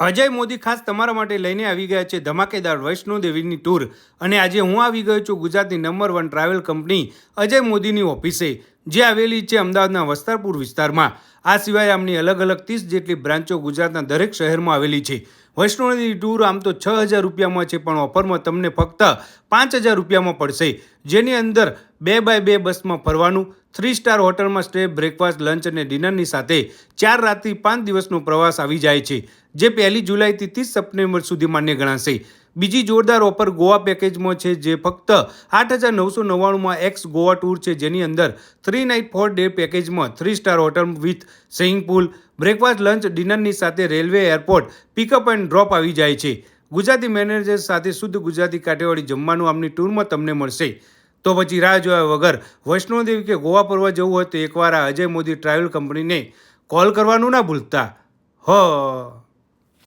અજય મોદી ખાસ તમારા માટે લઈને આવી ગયા છે ધમાકેદાર વૈષ્ણોદેવીની ટૂર અને આજે હું આવી ગયો છું ગુજરાતની number one travel company Ajay મોદીની ઓફિસે જે આવેલી છે અમદાવાદના વસ્તારપુર વિસ્તારમાં. આ સિવાય આમની અલગ અલગ ત્રીસ જેટલી બ્રાન્ચો ગુજરાતના દરેક શહેરમાં આવેલી છે. વૈષ્ણોદેવી ટૂર આમ તો છ હજાર રૂપિયામાં છે, પણ ઓફરમાં તમને ફક્ત પાંચ હજાર રૂપિયામાં પડશે. જેની અંદર બે બાય બે બસમાં ફરવાનું થ્રી સ્ટાર હોટલમાં સ્ટે બ્રેકફાસ્ટ લંચ અને ડિનરની સાથે ચાર રાત્રિ પાંચ દિવસનો પ્રવાસ આવી જાય છે, જે પહેલી જુલાઈથી ત્રીસ સપ્ટેમ્બર સુધી માન્ય ગણાશે. બીજી જોરદાર ઓફર ગોવા પેકેજમાં છે જે ફક્ત આઠ હજાર નવસો નવ્વાણુંમાં એક્સ ગોવા ટૂર છે. જેની અંદર થ્રી નાઇટ ફોર ડે પેકેજમાં three star hotel with swimming pool breakfast lunch ડિનરની સાથે railway airport pickup and drop આવી જાય છે. ગુજરાતી મેનેજર સાથે શુદ્ધ ગુજરાતી કાઠિયાવાડી જમવાનું આમની ટૂરમાં તમને મળશે. તો પછી રાહ જોયા વગર વૈષ્ણોદેવી કે ગોવા ફરવા જવું હોય તો એકવાર આ અજય મોદી ટ્રાવેલ કંપનીને કોલ કરવાનું ના ભૂલતા. હ.